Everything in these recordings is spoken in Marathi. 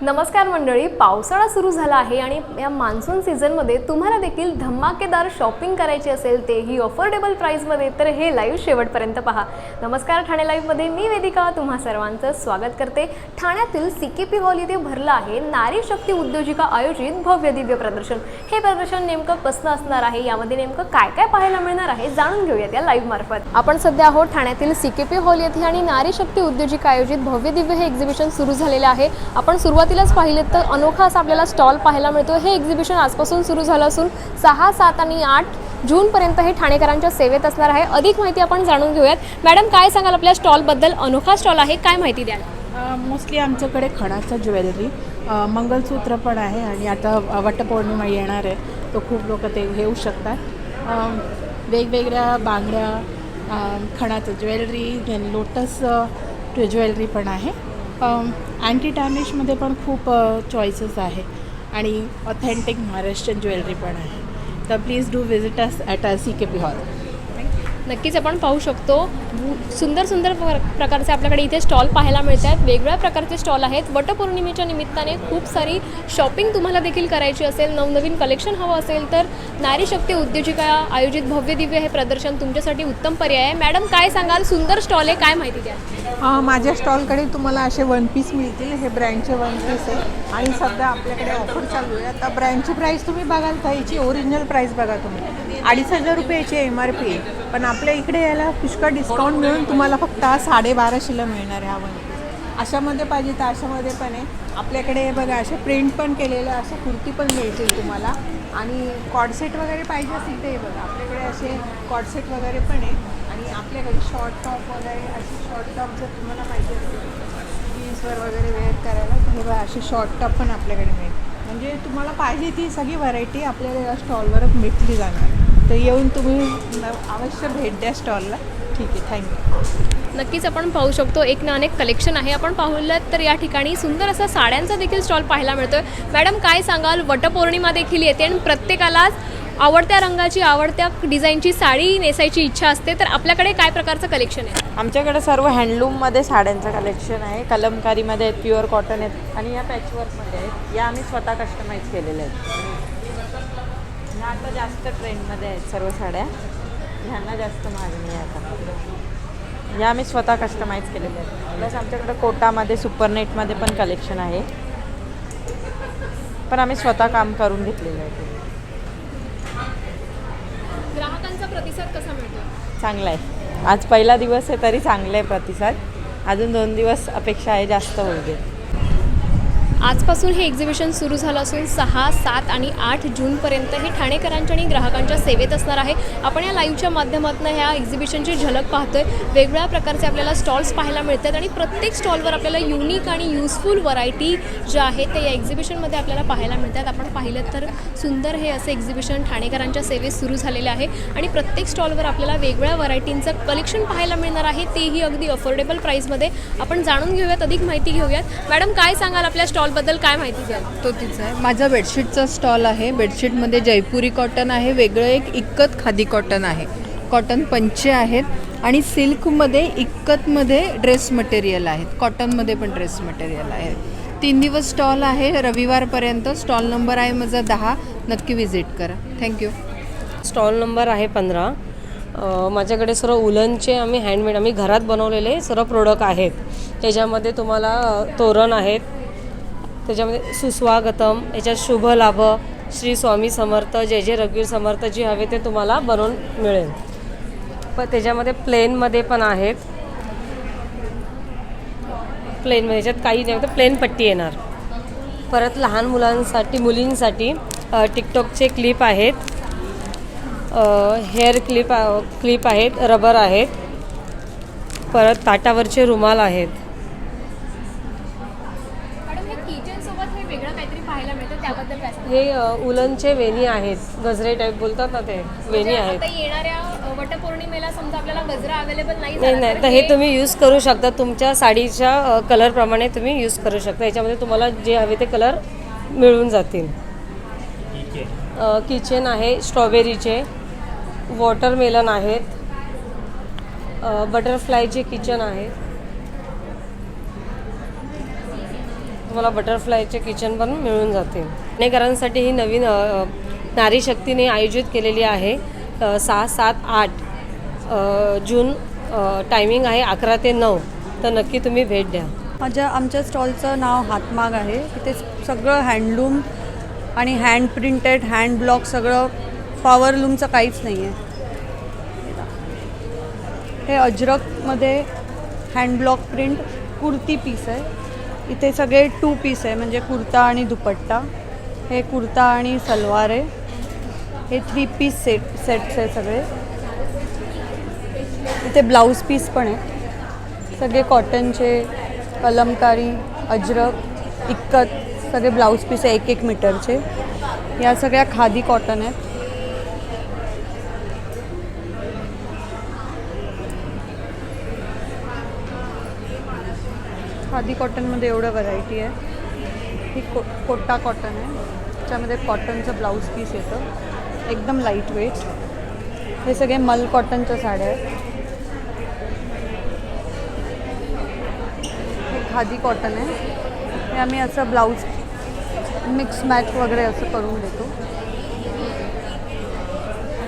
नमस्कार मंडळी पावसाळा सुरू झाला आहे आणि या मान्सून सीझनमध्ये तुम्हाला देखील धमाकेदार शॉपिंग करायची असेल तेही अफोर्डेबल प्राईजमध्ये तर हे लाईव्ह शेवटपर्यंत पहा. नमस्कार ठाणे लाईव्हमध्ये मी वेदिका तुम्हा सर्वांचं स्वागत करते. ठाण्यातील सी के पी हॉल इथे भरलं आहे नारी शक्ती उद्योजिका आयोजित भव्य दिव्य प्रदर्शन. हे प्रदर्शन नेमकं कसं असणार आहे? यामध्ये नेमकं काय काय पाहायला मिळणार आहे? जाणून घेऊयात या लाईव्ह मार्फत. आपण सध्या आहोत ठाण्यातील सी के पी हॉल येथे आणि नारी शक्ती उद्योजिका आयोजित भव्य दिव्य हे एक्झिबिशन सुरू झालेलं आहे. आपण सुरुवात सुरुवातीलाच पाहिले तर अनोखा असा आपल्याला स्टॉल पाहायला मिळतो. हे एक्झिबिशन आजपासून सुरू झालं असून सहा सात आणि आठ जूनपर्यंत हे ठाणेकरांच्या सेवेत असणार आहे. अधिक माहिती आपण जाणून घेऊयात. मॅडम काय सांगाल आपल्या स्टॉलबद्दल अनोखा स्टॉल आहे. काय माहिती द्याल? मोस्टली आमच्याकडे खणाचं ज्वेलरी मंगलसूत्र पण आहे आणि आता वटपौर्णिमा येणार आहे तो खूप लोक ते घेऊ शकतात. वेगवेगळ्या बांगड्या खणाचं ज्वेलरी लोटस ज्वेलरी पण आहे. अँटी डॅमेजमध्ये पण खूप चॉईसेस आहे. आणि ऑथेंटिक महाराष्ट्रीयन ज्वेलरी पण आहे. तर please do visit us at a C K P hall नक्कीच आपण पाहू शकतो. सुंदर सुंदर प्र- प्रकारचे आपल्याकडे इथे स्टॉल पाहायला मिळत आहेत वेगवेगळ्या प्रकारचे स्टॉल आहेत. वटपौर्णिमेच्या निमित्ताने खूप सारी शॉपिंग तुम्हाला देखील करायची असेल नवनवीन कलेक्शन हवं असेल तर नारी शक्ती उद्योजिका आयोजित भव्य दिव्य हे प्रदर्शन तुमच्यासाठी उत्तम पर्याय आहे. मॅडम काय सांगाल? सुंदर स्टॉल आहे काय माहिती द्या? माझ्या स्टॉलकडे तुम्हाला असे वन पीस मिळतील. हे ब्रँडचे वन पीस आहे. आणि सध्या आपल्याकडे ऑफर चालू आहे. आता ब्रँडची प्राईस तुम्ही बघाल का याची ओरिजिनल प्राईस बघा तुम्ही. अडीच हजार रुपयाची एम आर पी आहे पण आपल्या इकडे याला पुष्कळ डिस्काउंट मिळून तुम्हाला फक्त साडेबाराशेला मिळणार आहे हा वन पीस अशामध्ये पाहिजे तर अशामध्ये पण आहे. आपल्याकडे हे बघा असे प्रिंट पण केलेलं अशा कुर्ती पण मिळतील तुम्हाला. आणि कॉडसेट वगैरे पाहिजे असेल ते बघा. आपल्याकडे असे कॉडसेट वगैरे पण आहे. आणि आपल्याकडे शॉर्ट टॉप वगैरे असे शॉर्ट टॉप जर तुम्हाला पाहिजे असेल जीन्सवर वगैरे वेअर करायला तर हे बघा असे शॉर्ट टॉप पण आपल्याकडे मिळेल म्हणजे तुम्हाला पाहिजे ती सगळी व्हरायटी आपल्याला या स्टॉलवर भेटली जाणार. तर येऊन तुम्ही अवश्य भेट द्या स्टॉलला. ठीक आहे थँक्यू नक्कीच आपण पाहू शकतो एक ना अनेक कलेक्शन आहे. आपण पाहिलं तर या ठिकाणी सुंदर असा साड्यांचा देखील स्टॉल पाहायला मिळतोय. मॅडम काय सांगाल? वटपौर्णिमा देखील येते आणि प्रत्येकालाच आवडत्या रंगाची आवडत्या डिझाईनची साडी नेसायची इच्छा असते. तर आपल्याकडे काय प्रकारचं कलेक्शन आहे? आमच्याकडे सर्व हँडलूममध्ये साड्यांचं कलेक्शन आहे. कलमकारीमध्ये आहेत प्युअर कॉटन आहेत आणि या पॅचवर्कमध्ये आहेत. या आम्ही स्वतः कस्टमाइज केलेल्या आहेत. आता जास्त ट्रेंडमध्ये आहेत सर्व साड्या. ह्यांना जास्त मागणी आहे आता. या आम्ही स्वतः कस्टमाइज केलेल्या आहेत. प्लस आमच्याकडे कोटामध्ये सुपरनेटमध्ये पण कलेक्शन आहे. पण आम्ही स्वतः काम करून घेतलेलं आहे. ग्राहकांचा प्रतिसाद कसा मिळतो? चांगला आहे. आज पहिला दिवस आहे तरी चांगला आहे प्रतिसाद. अजून दोन दिवस अपेक्षा आहे जास्त दे. आजपासून हे एक्झिबिशन सुरू झालं असून सहा सात आणि आठ जूनपर्यंत हे ठाणेकरांच्या आणि ग्राहकांच्या सेवेत असणार आहे. आपण या लाईव्हच्या माध्यमातून ह्या एक्झिबिशनची झलक पाहतोय. वेगवेगळ्या प्रकारचे आपल्याला स्टॉल्स पाहायला मिळतात आणि प्रत्येक स्टॉलवर आपल्याला युनिक आणि युजफुल व्हरायटी ज्या आहेत त्या या एक्झिबिशनमध्ये आपल्याला पाहायला मिळतात. आपण पाहिलं तर सुंदर हे असं एक्झिबिशन ठाणेकरांच्या सेवेत सुरू झालेले आहे आणि प्रत्येक स्टॉलवर आपल्याला वेगवेगळ्या व्हरायटींचं कलेक्शन पाहायला मिळणार आहे. तेही अगदी अफोर्डेबल प्राईसमध्ये आपण जाणून घेऊयात अधिक माहिती घेऊयात. मॅडम काय सांगाल आपल्या स्टॉल स्टॉलबद्दल काय माहिती द्याल? तो तिचा आहे. माझा बेडशीटचा स्टॉल आहे. बेडशीटमध्ये जयपुरी कॉटन आहे. वेगळं एक इक्कत खादी कॉटन आहे. कॉटन पंचे आहेत आणि सिल्कमध्ये इक्कतमध्ये ड्रेस मटेरियल आहेत. कॉटनमध्ये पण ड्रेस मटेरियल आहे. तीन दिवस स्टॉल आहे. रविवारपर्यंत स्टॉल नंबर आहे माझा दहा. नक्की विजिट करा. थँक्यू स्टॉल नंबर आहे पंधरा. माझ्याकडे सर्व उलनचे आम्ही हँडमेड आम्ही घरात बनवलेले सर्व प्रोडक्ट आहेत. त्याच्यामध्ये तुम्हाला तोरण आहेत त्याच्यामध्ये सुस्वागतम याच्यात शुभ लाभ श्री स्वामी समर्थ जय जय रघुवीर समर्थ जे हवे ते तुम्हाला बनवून मिळेल. पण त्याच्यामध्ये प्लेनमध्ये पण आहेत. प्लेनमध्ये याच्यात काही नाही तर प्लेन पट्टी येणार. परत लहान मुलांसाठी मुलींसाठी टिकटॉकचे क्लिप आहेत. हेअर क्लिप क्लिप आहेत रबर आहेत. परत ताटावरचे रुमाल आहेत मॅडम हे किचन सोबत हे वेगळं काहीतरी पाहायला मिळतं त्याबद्दल काय सांगाल? हे उलनचे वेणी आहेत. गजरे टाईप बोलतात ना ते वेणी म्हणजे आहेत. आता येणाऱ्या अ, वटपौर्णिमेला समजा आपल्याला गजरा अवेलेबल नाही नाही झाला नाही. तर तर हे तुम्ही यूज करू शकता. तुमच्या साडीच्या कलरप्रमाणे तुम्ही यूज करू शकता. याच्यामध्ये तुम्हाला जे हवे ते कलर मिळून जातील. किचन आहे स्ट्रॉबेरीचे वॉटरमेलन आहेत. बटरफ्लायचे किचन आहे. तुम्हाला बटरफ्लायचे किचन पण मिळून जाते पुणेकरांसाठी ही नवीन नारी शक्तीने आयोजित केलेली आहे. सहा सात आठ जून टायमिंग आहे अकरा ते नऊ. तर नक्की तुम्ही भेट द्या. माझ्या आमच्या स्टॉलचं नाव हातमाग आहे. इथे सगळं हँडलूम आणि हँड प्रिंटेड हँड ब्लॉक सगळं पॉवरलूमचं काहीच नाही आहे हे अजरकमध्ये hand block print kurti piece आहे. इथे सगळे टू पीस आहे म्हणजे कुर्ता आणि दुपट्टा. हे कुर्ता आणि सलवार आहे. हे थ्री पीस सेट सेट्स आहे सगळे. इथे ब्लाऊज पीस पण आहे. सगळे कॉटनचे कलमकारी अजरक इक्कत सगळे ब्लाऊज पीस आहे एक एक मीटरचे. या सगळ्या खादी कॉटन आहेत. खादी कॉटनमध्ये एवढं व्हरायटी आहे. ही को कोटा कॉटन आहे. त्याच्यामध्ये कॉटनचं ब्लाऊज पीस येतं. एकदम लाइट वेट हे सगळे मल कॉटनच्या साड्या आहेत. हे खादी कॉटन आहे. हे आम्ही असं ब्लाऊज मिक्स मॅच वगैरे असं करून देतो.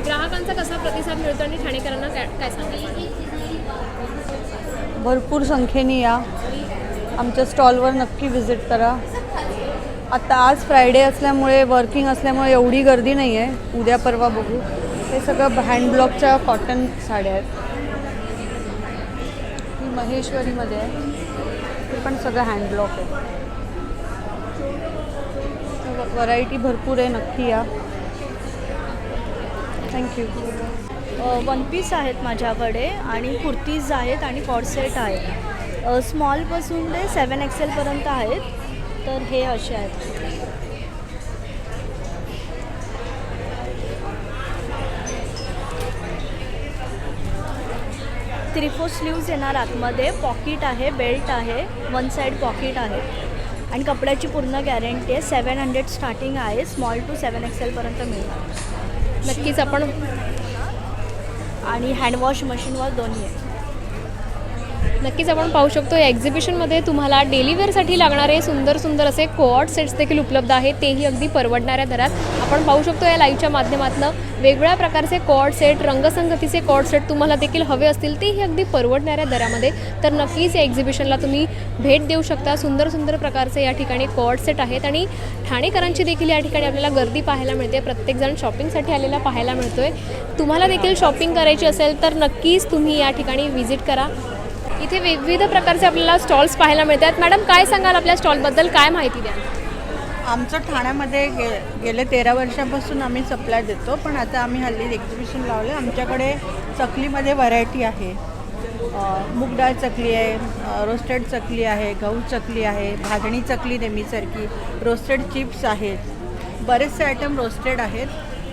ग्राहकांचा कसा प्रतिसाद मिळतो आणि ठाणेकरांना काय सांगाल? भरपूर संख्येने या. आमच्या स्टॉलवर नक्की व्हिजिट करा. आता आज फ्रायडे असल्यामुळे वर्किंग असल्यामुळे एवढी गर्दी नाही आहे उद्या परवा बघू. हे सगळं हँड ब्लॉकच्या कॉटन साड्या आहेत. ही महेश्वरीमध्ये आहे. ते पण सगळं हँड ब्लॉक आहे. व्हरायटी भरपूर आहे नक्की या. थँक्यू वन पीस आहेत माझ्याकडे आणि कुर्तीज आहेत आणि कॉडसेट आहेत. स्मॉलपासून ते सेवन एक्सेलपर्यंत आहेत. तर हे असे आहेत. थ्री फोर स्लीव्ज येणार आतमध्ये. पॉकेट आहे बेल्ट आहे वन साईड पॉकेट आहे. आणि कपड्याची पूर्ण गॅरंटी आहे. सेवन हंड्रेड स्टार्टिंग आहे. स्मॉल टू सेवन एक्सेलपर्यंत मिळणार. नक्कीच आपण आणि हँडवॉश मशीनवर दोन्ही आहे. नक्कीच आपण पाहू शकतो या एक्झिबिशनमध्ये तुम्हाला डेलिवेअरसाठी लागणारे सुंदर सुंदर असे कोऑर्ड सेट्स देखील उपलब्ध आहेत. तेही अगदी परवडणाऱ्या दरात. आपण पाहू शकतो या लाईव्हच्या माध्यमातून वेगवेगळ्या प्रकारचे कॉर्ड सेट रंगसंगतीचे कॉर्ड सेट तुम्हाला देखील हवे असतील तेही अगदी परवडणाऱ्या दरामध्ये. तर नक्कीच या एक्झिबिशनला तुम्ही भेट देऊ शकता. सुंदर सुंदर प्रकारचे या ठिकाणी कॉर्ड सेट आहेत आणि ठाणेकरांची देखील या ठिकाणी आपल्याला गर्दी पाहायला मिळते. प्रत्येकजण शॉपिंगसाठी आलेला पाहायला मिळतोय. तुम्हाला देखील शॉपिंग करायची असेल तर नक्कीच तुम्ही या ठिकाणी व्हिजिट करा. इथे विविध प्रकारचे आपल्याला स्टॉल्स पाहायला मिळतात. मॅडम काय सांगाल आपल्या स्टॉलबद्दल? काय माहिती द्या आमचं ठाण्यामध्ये गे गेले तेरा वर्षापासून आम्ही सप्लाय देतो पण आता आम्ही हल्ली एक्झिबिशन लावले. आमच्याकडे चकलीमध्ये व्हरायटी आहे. मूग डाळ चकली आहे रोस्टेड चकली आहे गहू चकली आहे भाजणी चकली नेहमीसारखी रोस्टेड चिप्स आहेत. बरेचसे आयटम रोस्टेड आहेत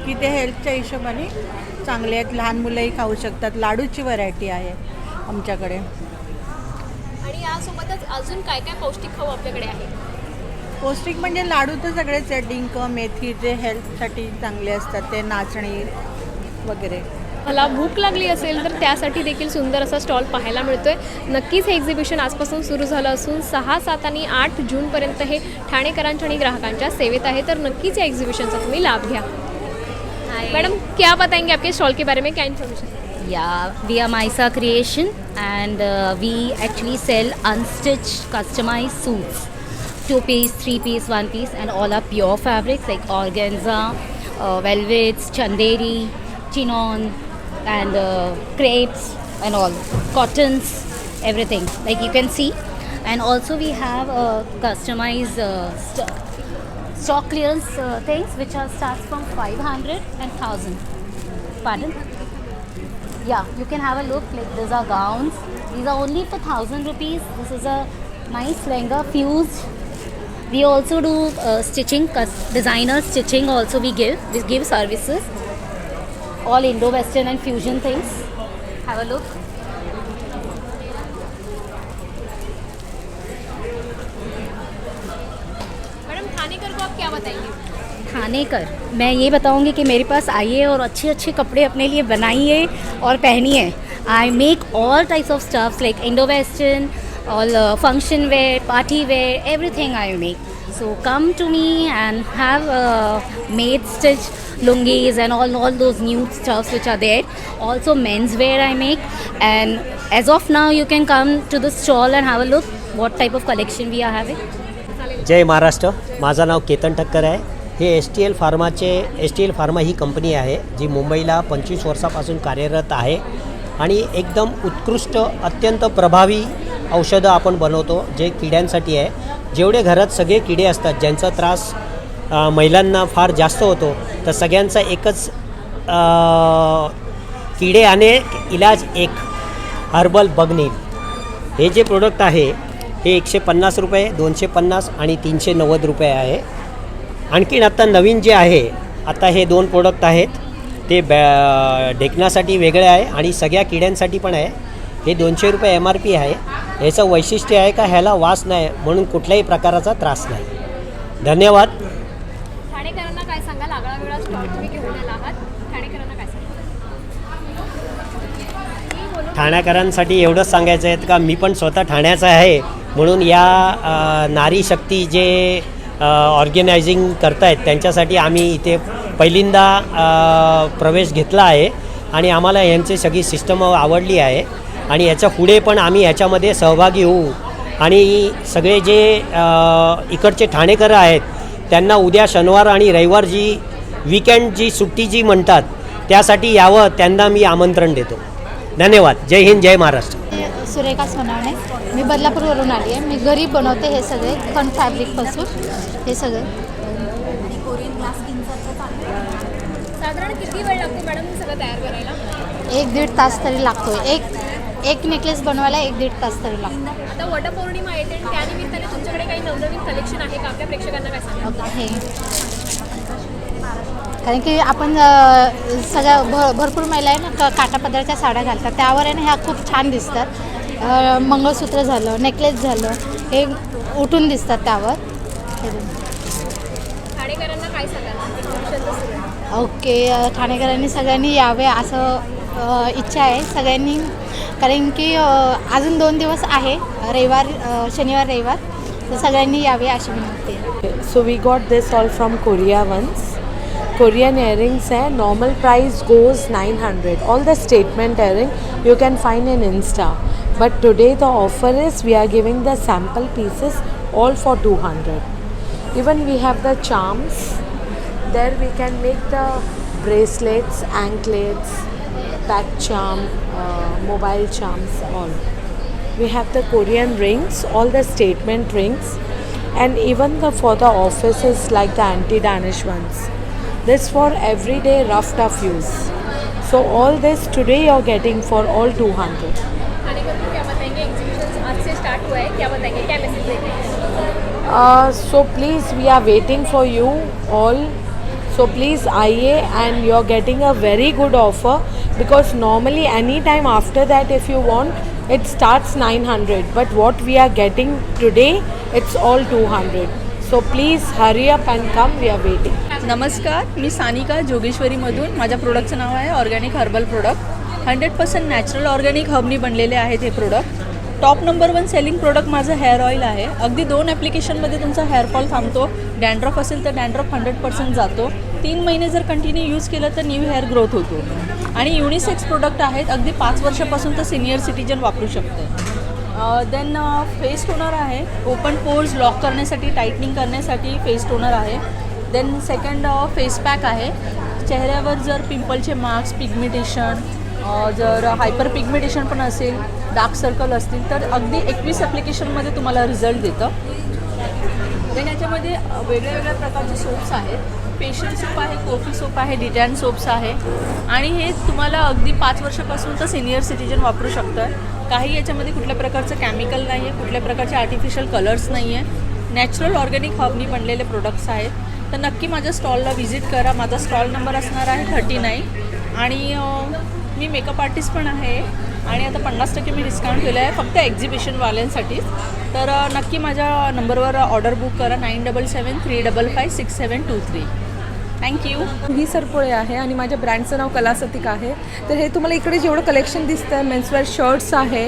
की ते हेल्थच्या हिशोबाने चांगले आहेत. लहान मुलंही खाऊ शकतात. लाडूची व्हरायटी आहे आमच्याकडे. आणि यासोबतच अजून काय काय पौष्टिक खाऊ आपल्याकडे आहे? पौष्टिक म्हणजे लाडू तर सगळेच आहेत. डिंक मेथी जे हेल्थसाठी चांगले असतात ते नाचणी वगैरे. मला भूक लागली असेल तर त्यासाठी देखील सुंदर असा स्टॉल पाहायला मिळतोय. नक्कीच हे एक्झिबिशन आजपासून सुरू झालं असून सहा सात आणि आठ जूनपर्यंत हे ठाणेकरांच्या आणि ग्राहकांच्या सेवेत आहे. तर नक्कीच या एक्झिबिशनचा तुम्ही लाभ घ्या. मैडम क्या बताएंगे आपके स्टॉल के बारे में? क्या information Yeah, we are Maisa Creation and uh, we actually sell unstitched customized suits. Two piece, three piece, one piece, and all are pure fabrics like organza, uh, velvets, chanderi, chinon, and uh, crepes, and all. Cottons, everything. Like you can see. And also, we have uh, customized uh, st- stock clearance uh, things which are starts from 500 and 1000. Pardon? Yeah, you can have a look. Like these are gowns. These are only for thousand rupees. This is a nice lehenga fused. We also do uh, stitching, designer stitching. Also, we give we give services. All Indo-Western and fusion things. Have a look. Madam कर को आप क्या बताएंगे खाने कर। मैं ये बताऊँगी कि मेरे पास आइए और अच्छे अच्छे कपड़े अपने लिए बनाइए और पहनिए I make all types of stuffs like Indo western all function wear party wear every thing I make so come to me and have made stitch lungis and all all those new stars which are there also men's wear I make and as of now you can come to this stall and have a look what type of collection we are having Jai Maharashtra. माझं नाव केतन ठक्कर है हे एस टी एल फार्माचे एस टी एल फार्मा ही कंपनी आहे जी मुंबईला पंचवीस वर्षापासून कार्यरत आहे आणि एकदम उत्कृष्ट अत्यंत प्रभावी औषधं आपण बनवतो जे किड्यांसाठी आहे. जेवढे घरात सगळे किडे असतात ज्यांचा त्रास महिलांना फार जास्त होतो तर सगळ्यांचा एकच किडे आणि इलाज एक हर्बल बगनील हे जे प्रोडक्ट आहे हे एकशे पन्नास रुपये दोनशे पन्नास आणि तीनशे नव्वद रुपये आहे. आणखीन आता नवीन जे आहे आता हे दोन प्रोडक्ट आहेत ते बॅ ढेकण्यासाठी वेगळे आहे आणि सगळ्या किड्यांसाठी पण आहे. हे दोनशे रुपये एम आर पी आहे. याचं वैशिष्ट्य आहे का ह्याला वास नाही म्हणून कुठल्याही प्रकाराचा त्रास नाही. धन्यवाद. ठाणेकरांना काय सांगाल? आगळा वेगळा स्टॉल तुम्ही घेऊन आला आहात. ठाणेकरांना काय सांगाल? ठाण्याकरांसाठी एवढंच सांगायचं आहे का मी पण स्वतः ठाण्याचा आहे. म्हणून या नारी शक्ती जे ऑर्गनायझिंग करतायत. त्यांच्यासाठी आम्ही इथे पहिल्यांदा प्रवेश घेतला आहे आणि आम्हाला यांची सगळी सिस्टम आवडली आहे. आणि याच्यापुढे पण आम्ही याच्यामध्ये सहभागी होऊ. आणि सगळे जे इकडचे ठाणेकर आहेत त्यांना उद्या शनिवार आणि रविवार जी वीकेंड जी सुट्टी जी म्हणतात त्यासाठी यावं त्यांना मी आमंत्रण देतो. धन्यवाद. जय हिंद जय महाराष्ट्र. सुरेखा सोनावणे. मी बदलापूरवरून आली आहे. मी घरी बनवते हे सगळे खन फॅब्रिकपासून हे सगळे. साधारण किती वेळ लागतो मॅडम सगळं तयार करायला? एक दीड तास तरी लागतो एक एक नेकलेस बनवायला एक दीड तास तरी लागतो. आता वटपौर्णिमा येते त्यानिमित्ताने तुमच्याकडे काही नवनवीन कलेक्शन आहे का? आपल्या प्रेक्षकांना काय सांगा हे. कारण की आपण सगळ्या भ भरपूर महिला आहे ना क काटापदराच्या साड्या घालतात. त्यावर आहे ना ह्या खूप छान दिसतात. मंगळसूत्र झालं नेकलेस झालं हे उठून दिसतात त्यावर. हे. ठाणेकरांना काय ओके ठाणेकरांनी सगळ्यांनी यावे असं इच्छा आहे सगळ्यांनी. कारण की अजून दोन दिवस आहे रविवार शनिवार रविवार. तर सगळ्यांनी यावे अशी विनंती So we got this all from Korea once. Korean earrings hai normal price goes 900. All the statement earring you can find in Insta. But today the offer is we are giving the sample pieces all for 200. Even we have the charms. There we can make the bracelets, anklets, back charm, uh, mobile charms, all. We have the Korean rings, all the statement rings, and even the for the offices like the anti-danish ones. This for everyday rough tough use. So all this today you're getting for all 200. Thanekar को क्या बताएंगे एग्जीबिशन आज से स्टार्ट हुआ है क्या बताएंगे क्या मैसेज देंगे Uh, so please we are waiting for you all. So please आइए and you're getting a very good offer because normally any time after that if you want it starts 900 but what we are getting today it's all 200. So please hurry up and come we are waiting. नमस्कार मी सानिका जोगेश्वरीमधून. माझ्या प्रोडक्टचं नाव आहे organic herbal product. Hundred percent natural organic हबनी बनलेले आहेत हे product. Top number one selling product माझं हेअर ऑइल आहे. अगदी दोन ॲप्लिकेशनमध्ये तुमचा हेअरफॉल थांबतो. डॅन्ड्रफ असेल तर डॅन्ड्रफ हंड्रेड पर्सेंट जातो. तीन महिने जर कंटिन्यू यूज केलं तर न्यू हेअर ग्रोथ होतो. आणि युनिसेक्स प्रोडक्ट आहेत. अगदी पाच वर्षापासून तर सिनियर सिटीजन वापरू शकते. देन फेस टोनर आहे. ओपन पोर्स लॉक करण्यासाठी टाईटनिंग करण्यासाठी फेस टोनर आहे. देन सेकंड फेस पॅक आहे. चेहऱ्यावर जर पिंपलचे मार्क्स पिगमेटेशन जर हायपर पिगमेटेशन पण असेल डार्क सर्कल असतील तर अगदी एकवीस ॲप्लिकेशनमध्ये तुम्हाला रिझल्ट देतं. देन याच्यामध्ये uh, वेगळ्या वेगळ्या प्रकारचे सोप्स आहेत. फेशियल सोप आहे कॉफी सोप आहे डिटॅन सोप्स आहे. आणि हे तुम्हाला अगदी पाच वर्षापासून तर सिनियर सिटीजन वापरू शकतं काही याच्यामध्ये कुठल्या प्रकारचं केमिकल नाही आहे कुठल्या प्रकारचे आर्टिफिशियल कलर्स नाही आहे नॅचरल ऑर्गॅनिक हबनी बनलेले प्रोडक्ट्स आहेत. तर नक्की माझ्या स्टॉलला व्हिजिट करा. माझा स्टॉल नंबर असणार आहे थर्टी नाईन. आणि मी मेकअप आर्टिस्ट पण आहे. आणि आता पन्नास टक्के मी डिस्काउंट केलं आहे फक्त एक्झिबिशनवाल्यांसाठीच तर नक्की माझ्या नंबरवर ऑर्डर बुक करा. Nine double seven three double five six seven two three. Thank you ही सरपोळे आहे आणि माझ्या ब्रँडचं नाव कलासतिक आहे. तर हे तुम्हाला इकडे जेवढं कलेक्शन दिसतं आहे मेन्सवेअर शर्ट्स आहे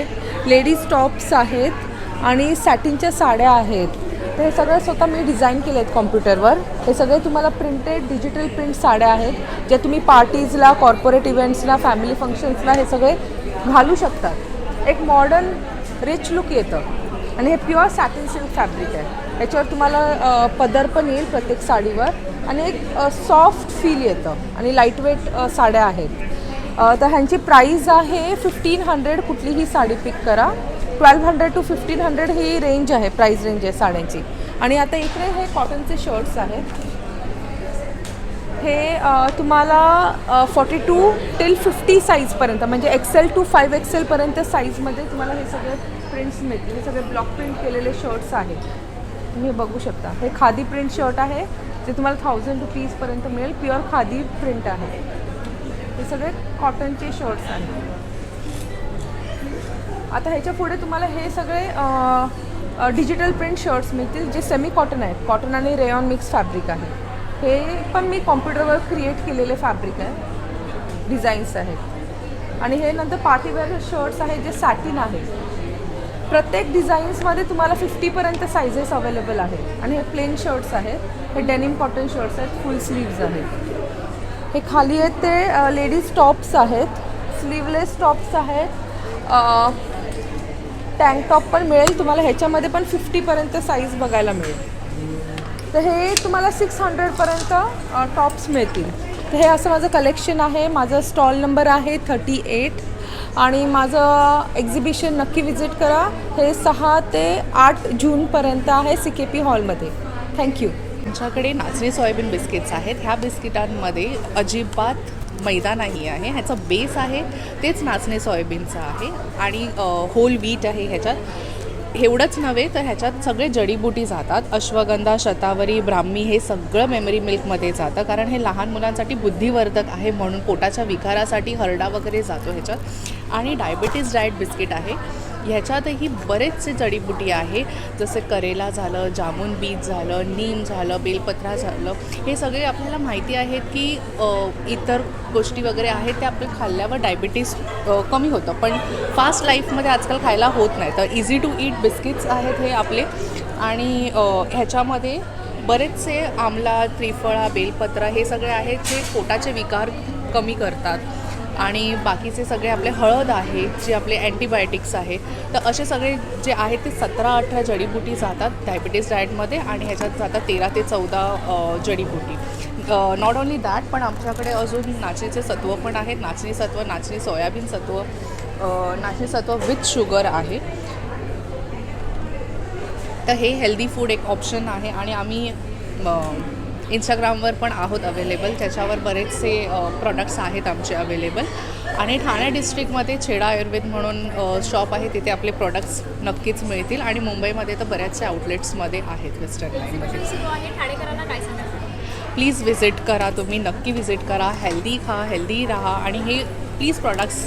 लेडीज टॉप्स आहेत आणि सॅटिनच्या साड्या आहेत. तर हे सगळं स्वतः मी डिझाईन केले आहेत कॉम्प्युटरवर हे सगळे तुम्हाला प्रिंटेड डिजिटल प्रिंट साड्या आहेत ज्या तुम्ही पार्टीजला कॉर्पोरेट इव्हेंट्सला फॅमिली फंक्शन्सला हे सगळे घालू शकतात एक मॉडर्न रिच लुक येतं. आणि हे प्युअर सॅटिन सिल्क फॅब्रिक आहे. याच्यावर तुम्हाला पदर पण येईल प्रत्येक साडीवर. आणि एक सॉफ्ट फील येतं. आणि लाईटवेट साड्या आहेत. तर ह्यांची प्राईज आहे फिफ्टीन हंड्रेड कुठलीही साडी पिक करा. Twelve hundred to fifteen hundred he range आहे प्राईज रेंज आहे साड्यांची. आणि आता इकडे हे कॉटनचे शर्ट्स आहेत. हे तुम्हाला फॉर्टी टू टिल फिफ्टी साईजपर्यंत म्हणजे एक्सेल टू फाईव्ह एक्सेलपर्यंत साईजमध्ये तुम्हाला हे सगळे प्रिंट्स मिळतील. हे सगळे ब्लॉक प्रिंट केलेले शर्ट्स आहेत. तुम्ही हे बघू शकता. हे खादी प्रिंट शर्ट आहे जे तुम्हाला थाउजंड रुपीजपर्यंत मिळेल. प्युअर खादी प्रिंट आहे. हे सगळे कॉटनचे शर्ट्स आहेत. आता ह्याच्या पुढे तुम्हाला हे सगळे डिजिटल प्रिंट शर्ट्स मिळतील जे सेमी कॉटन आहेत. कॉटन आणि रेयॉन मिक्स फॅब्रिक आहे. हे पण मी कॉम्प्युटरवर क्रिएट केलेले फॅब्रिक आहे. डिझाईन्स आहेत. आणि हे नंतर पार्टीवेअर शर्ट्स आहेत जे सॅटिन आहे. प्रत्येक डिझाईन्समध्ये तुम्हाला फिफ्टीपर्यंत सायझेस अवेलेबल आहेत. आणि हे प्लेन शर्ट्स आहेत. हे डेनिम कॉटन शर्ट्स आहेत. फुल स्लीव्ज आहेत. हे खाली आहेत ते लेडीज टॉप्स आहेत. स्लीवलेस टॉप्स आहेत. टँक टॉप पण मिळेल. तुम्हाला ह्याच्यामध्ये पण फिफ्टीपर्यंत साईज बघायला मिळेल. तर हे तुम्हाला सिक्स हंड्रेडपर्यंत टॉप्स मिळतील. तर हे असं माझं कलेक्शन आहे. माझं स्टॉल नंबर आहे थर्टी एट आणि माझं एक्झिबिशन नक्की विजिट करा. हे सहा ते आठ जूनपर्यंत आहे सी के पी हॉलमध्ये थँक्यू आमच्याकडे नाचणी सोयाबीन बिस्किट्स आहेत. ह्या बिस्किटांमध्ये अजिबात मैदा नाही आहे. ह्याचा बेस आहे. तेच नाचणे सोयाबीनचं आहे. आणि होल व्हीट आहे ह्याच्यात. एवढंच नव्हे तर ह्याच्यात सगळे जडीबुटी जातात. अश्वगंधा शतावरी ब्राह्मी हे सगळं मेमरी मिल्कमध्ये जातं. कारण हे लहान मुलांसाठी बुद्धिवर्धक आहे म्हणून पोटाच्या विकारासाठी हरडा वगैरे जातो ह्याच्यात. आणि डायबिटीज डाएट बिस्किट आहे. ह्याच्यातही बरेचसे जडीबुटी आहे. जसे करेला झालं जामून बीज झालं नीम झालं बेलपत्रा झालं. हे सगळे आपल्याला माहिती आहेत की इतर गोष्टी वगैरे आहेत त्या आपल्या खाल्ल्यावर डायबिटीस कमी होतं. पण फास्ट लाईफमध्ये आजकाल खायला होत नाही. तर इझी टू ईट बिस्किट्स आहेत हे आपले. आणि ह्याच्यामध्ये बरेचसे आमला त्रिफळा बेलपत्रा हे सगळे आहेत जे पोटाचे विकार कमी करतात. आणि बाकीचे सगळे आपले हळद आहे जे आपले अँटीबायोटिक्स आहे तर असे सगळे जे आहेत ते सतरा अठरा जडीबुटी जातात डायबिटीज डाएटमध्ये आणि ह्याच्यात जातात तेरा ते चौदा जडीबुटी. नॉट ओन्ली दॅट पण आमच्याकडे अजून नाचणीचे सत्व पण आहेत. नाचणी सत्व नाचणी सोयाबीन सत्व नाचणी सत्व विथ शुगर आहे. तर हे हेल्दी फूड एक ऑप्शन आहे आणि आम्ही इंस्टाग्रामवर पण आहोत अवेलेबल त्याच्यावर बरेचसे प्रॉडक्ट्स आहेत आमचे अवेलेबल आणि ठाणे डिस्ट्रिक्टमध्ये छेडा आयुर्वेद म्हणून शॉप आहे. तिथे आपले प्रॉडक्ट्स नक्कीच मिळतील. आणि मुंबईमध्ये तर बऱ्याचशा आउटलेट्समध्ये आहेत वेस्टर्न लाईनमध्ये प्लीज विजिट करा तुम्ही. नक्की विजिट करा. हेल्दी खा हेल्दी राहा. आणि हे प्लीज प्रॉडक्ट्स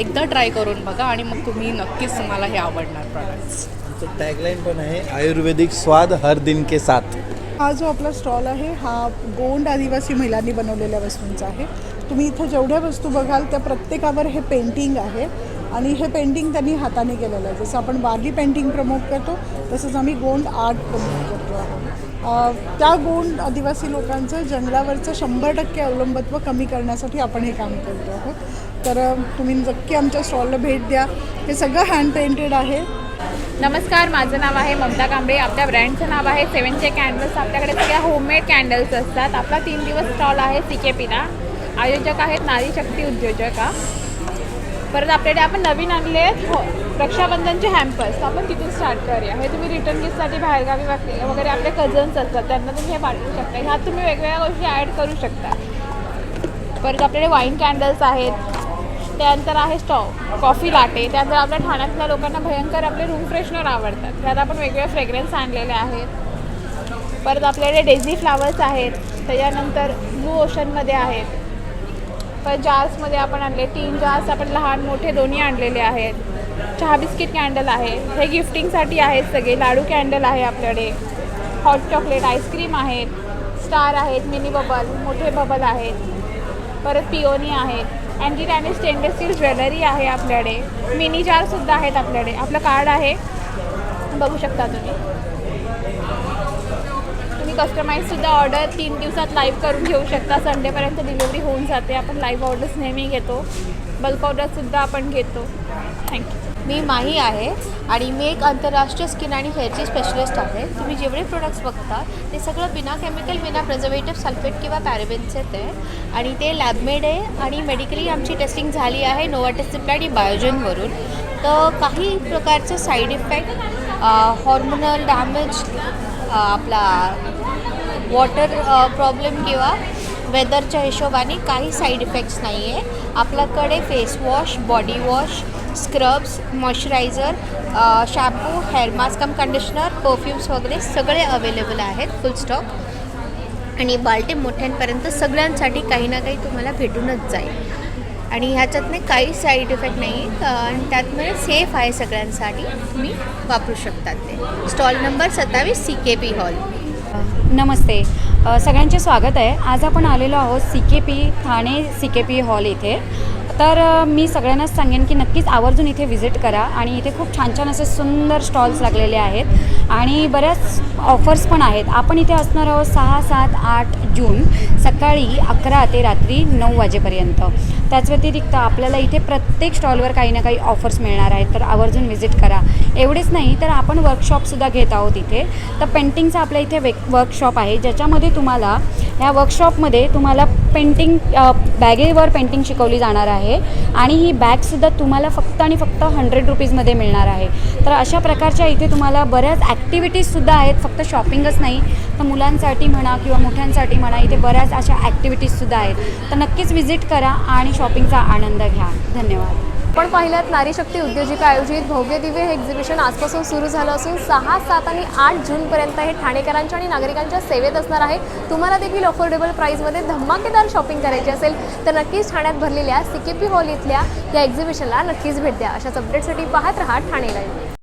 एकदा ट्राय करून बघा. आणि मग तुम्ही नक्कीच तुम्हाला हे आवडणार प्रॉडक्ट्स आमचं टॅगलाईन पण आहे आयुर्वेदिक स्वाद हर दिन के साथ. हा जो आपला स्टॉल आहे हा गोंड आदिवासी महिलांनी बनवलेल्या वस्तूंचा आहे. तुम्ही इथं जेवढ्या वस्तू बघाल त्या प्रत्येकावर हे पेंटिंग आहे आणि हे पेंटिंग त्यांनी हाताने केलेलं आहे. जसं आपण वारली पेंटिंग प्रमोट करतो तसंच आम्ही गोंड आर्ट प्रमोट करतो आहोत. त्या गोंड आदिवासी लोकांचं जंगलावरचं शंभर टक्के अवलंबत्व कमी करण्यासाठी आपण हे काम करतो आहोत. तर तुम्ही नक्की आमच्या स्टॉलला भेट द्या. हे सगळं हँड पेंटेड आहे. नमस्कार माझं नाव आहे ममता कांबळे. आपल्या ब्रँडचं नाव आहे सेवनचे कॅन्डल्स. आपल्याकडे सगळ्या होममेड कॅन्डल्स असतात. आपला तीन दिवस स्टॉल आहे सी के पीला आयोजक आहेत नारी शक्ती उद्योजका. परत आपल्याकडे आपण नवीन आणले आहेत हो रक्षाबंधनचे हॅम्पर्स आपण तिथून स्टार्ट करूया. हे तुम्ही रिटर्न गिफ्टसाठी बाहेरगावी वगैरे आपले कझन्स असतात. त्यांना तुम्ही हे पाठवू शकता. ह्यात तुम्ही वेगवेगळ्या गोष्टी ॲड करू शकता. परत आपल्याकडे वाईन कॅन्डल्स आहेत. त्यानंतर आहे स्टॉव कॉफी लाटे. त्यानंतर आपल्या ठाण्यातल्या लोकांना भयंकर आपले रूम फ्रेशनर आवडतात. त्यात आपण वेगवेगळे फ्रेग्रन्स आणलेले आहेत. परत आपल्याकडे डेझी फ्लावर्स आहेत. त्याच्यानंतर ब्लू ओशनमध्ये आहेत. परत जार्समध्ये आपण आणले. तीन जार्स आपण लहान मोठे दोन्ही आणलेले आहेत. चहा बिस्किट कॅन्डल आहे. हे गिफ्टिंगसाठी आहेत सगळे. लाडू कॅन्डल आहे आपल्याकडे. हॉट चॉकलेट आईस्क्रीम आहेत. स्टार आहेत. मिनी बबल मोठे बबल आहेत. परत पिओनी आहेत. Anti tarnish stainless steel jewellery आहे आपल्याकडे. मिनी जारसुद्धा आहेत आपल्याकडे. आपलं कार्ड आहे. बघू शकता तुम्ही. तुम्ही कस्टमाईजसुद्धा ऑर्डर तीन दिवसात लाईव्ह करून घेऊ शकता. संडेपर्यंत डिलिव्हरी होऊन जाते. आपण लाईव्ह ऑर्डर्स नेहमी घेतो. बल्क ऑर्डरसुद्धा आपण घेतो. थँक्यू मी माही आहे आणि मी एक आंतरराष्ट्रीय स्किन आणि हेअरची स्पेशलिस्ट आहे. तुम्ही जेवढे प्रोडक्ट्स बघता ते सगळं बिना केमिकल बिना प्रिझर्वेटिव्ह सल्फेट किंवा पॅरेबेन्स येते. आणि ते लॅबमेड आहे आणि मेडिकली आमची टेस्टिंग झाली आहे नोवाटेसिप्ला आणि बायोजनवरून तर काही प्रकारचे साईड इफेक्ट हॉर्मोनल डॅमेज आपला वॉटर प्रॉब्लेम किंवा वेदरच्या हिशोबाने काही साईड इफेक्ट्स नाही आहे आपल्याकडे face wash body wash scrubs moisturiser shampoo hair mask cum conditioner perfumes वगैरे सगळे अवेलेबल आहेत फुल स्टॉक. आणि बाल्टी मोठ्यांपर्यंत सगळ्यांसाठी काही ना काही तुम्हाला भेटूनच जाईल. आणि ह्याच्यातने काही साईड इफेक्ट नाही आहेत आणि त्यातमध्ये सेफ आहे सगळ्यांसाठी तुम्ही वापरू शकतात ते. स्टॉल नंबर सत्तावीस सी के पी हॉल. नमस्ते. सगळ्यांचे स्वागत आहे. आज आपण आलेलो आहोत C K P Thane C K P hall इथे. तर मी सगळ्यांनाच सांगेन की नक्कीच आवर्जून इथे व्हिजिट करा आणि इथे खूप छान छान असे सुंदर स्टॉल्स लागलेले आहेत आणि बऱ्याच ऑफर्स पण आहेत. आपण इथे असणार आहोत सहा सात आठ जून सकाळी अकरा ते रात्री नऊ वाजेपर्यंत. त्याच व्यतिरिक्त आपल्याला इथे प्रत्येक स्टॉलवर काही ना काही ऑफर्स मिळणार आहेत. तर आवर्जून व्हिजिट करा. एवढेच नाही तर आपण वर्कशॉपसुद्धा घेत आहोत इथे. तर पेंटिंगचा आपल्या इथे वेक वर्कशॉप आहे. ज्याच्यामध्ये तुम्हाला ह्या वर्कशॉपमध्ये तुम्हाला पेंटिंग बॅगेवर पेंटिंग शिकवली जाणार आहे. आणि ही बॅगसुद्धा तुम्हाला फक्त आणि फक्त हंड्रेड रुपीजमध्ये मिळणार आहे. तर अशा प्रकारच्या इथे तुम्हाला बऱ्याच ॲक्टिव्हिटीजसुद्धा आहेत. फक्त शॉपिंगच नाही तर मुलांसाठी म्हणा किंवा मोठ्यांसाठी म्हणा इथे बऱ्याच अशा ॲक्टिव्हिटीजसुद्धा आहेत. तर नक्कीच व्हिजिट करा आणि शॉपिंगचा आनंद घ्या. धन्यवाद. आपण पाहिल्यात नारी शक्ती उद्योजिका आयोजित भव्य दिव्य हे एक्झिबिशन आजपासून सुरू झालं असून सहा सात आणि आठ जूनपर्यंत हे ठाणेकरांच्या आणि नागरिकांच्या सेवेत असणार आहे. तुम्हाला देखील अफोर्डेबल प्राईजमध्ये धमाकेदार शॉपिंग करायची असेल तर नक्कीच ठाण्यात भरलेल्या सी के पी हॉल इथल्या या एक्झिबिशनला नक्कीच भेट द्या. अशाच अपडेटसाठी पाहत राहा ठाणे लाईव्ह